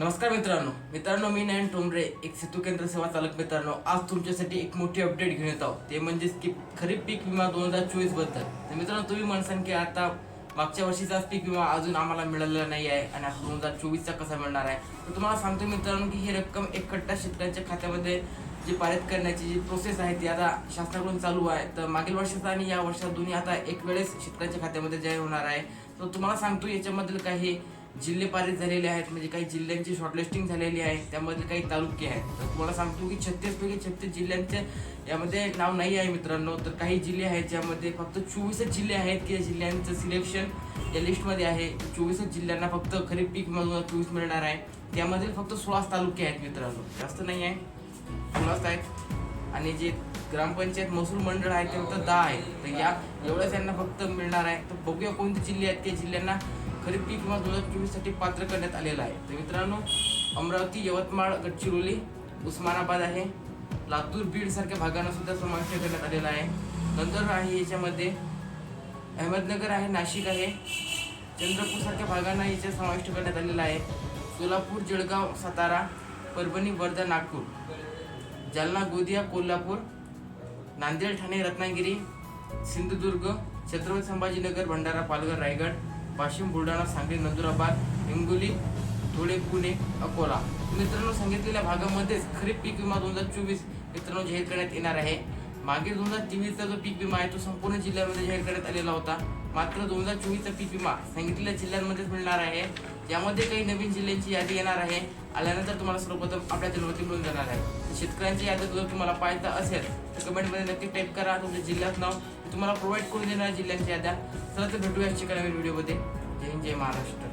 नमस्कार मित्रांनो. मित्रांनो मी नारायण टोमरे एक सेतू केंद्र सेवा चालक मित्रांनो. आज तुमच्यासाठी एक मोठी अपडेट घेऊन येत आहोत. ते म्हणजेच की खरीप पीक विमा दोन हजार चोवीसबद्दल. तर मित्रांनो तुम्ही म्हणसान की आता मागच्या वर्षीचाच पीक विमा अजून आम्हाला मिळालेला नाही आहे आणि आता दोन हजार चोवीसचा कसा मिळणार आहे? तर तुम्हाला सांगतो मित्रांनो की ही रक्कम एकखट्टा शेतकऱ्यांच्या खात्यामध्ये जी पारित करण्याची जी प्रोसेस आहे ती आता शासनाकडून चालू आहे. तर मागील वर्षाचा आणि या वर्षात दोन्ही आता एक वेळेस शेतकऱ्यांच्या खात्यामध्ये जाहीर होणार आहे. तर तुम्हाला सांगतो याच्यामधील काही जिल्हे पारित झालेले आहेत म्हणजे काही जिल्ह्यांची शॉर्टलिस्टिंग झालेली आहे त्यामध्ये काही तालुके आहेत. तर तुम्हाला सांगतो की छत्तीसपैकी छत्तीस जिल्ह्यांचे यामध्ये नाव नाही आहे मित्रांनो. तर काही जिल्हे आहेत ज्यामध्ये फक्त चोवीसच जिल्हे आहेत की या जिल्ह्यांचं सिलेक्शन या लिस्टमध्ये आहे. चोवीसच जिल्ह्यांना फक्त खरीप पीक म्हणून चोवीस मिळणार आहे. त्यामध्ये फक्त सोळाच तालुके आहेत मित्रांनो. जास्त नाही आहे. सोळाच आहेत. आणि जे ग्रामपंचायत महसूल मंडळ आहे ते फक्त दहा आहे. तर या एवढंच यांना फक्त मिळणार आहे. तर बघूया कोणते जिल्हे आहेत त्या जिल्ह्यांना खरीप पीक विमा दोन हजार चोवीससाठी पात्र करण्यात आलेलं आहे. तर मित्रांनो अमरावती यवतमाळ गडचिरोली उस्मानाबाद आहे. लातूर बीड सारख्या भागांना सुद्धा समाविष्ट करण्यात आलेला आहे. नंतर आहे याच्यामध्ये. अहमदनगर आहे नाशिक आहे. चंद्रपूर सारख्या भागांना याच्यात समाविष्ट करण्यात आलेला आहे. सोलापूर जळगाव सातारा परभणी वर्धा नागपूर. जालना गोंदिया कोल्हापूर नांदेड ठाणे रत्नागिरी सिंधुदुर्ग छत्रपती संभाजीनगर भंडारा पालघर रायगड वाशिम बुलढाणा सांगली नंदुराबाद हिंगोली धुळे पुणे अकोला. मित्रांनो सांगितलेल्या भागामध्येच खरीप पीक विमा दोन हजार चोवीस मित्रांनो जाहीर करण्यात येणार आहे. मागे दोन हजार तेवीसचा जो पीक विमा आहे तो संपूर्ण जिल्ह्यामध्ये जाहीर करण्यात आलेला होता. मात्र दोन हजार चोवीसचा पीक विमा सांगितलेल्या जिल्ह्यांमध्येच मिळणार आहे. यामध्ये काही नवीन जिल्ह्यांची यादी येणार आहे. आल्यानंतर तुम्हाला सर्वप्रथम आपल्या चॅनलवरती मिळून जाणार आहे. शेतकऱ्यांची यादी जर तुम्हाला पाहायचं असेल तर कमेंटमध्ये नक्की टाईप करा तुमच्या जिल्ह्यात नाव. तुम्हाला प्रोव्हाइड करून देणार जिल्ह्यांच्या याद्या. चला तर भेटूया शिकायला व्हिडिओमध्ये जय हिंद जय महाराष्ट्र.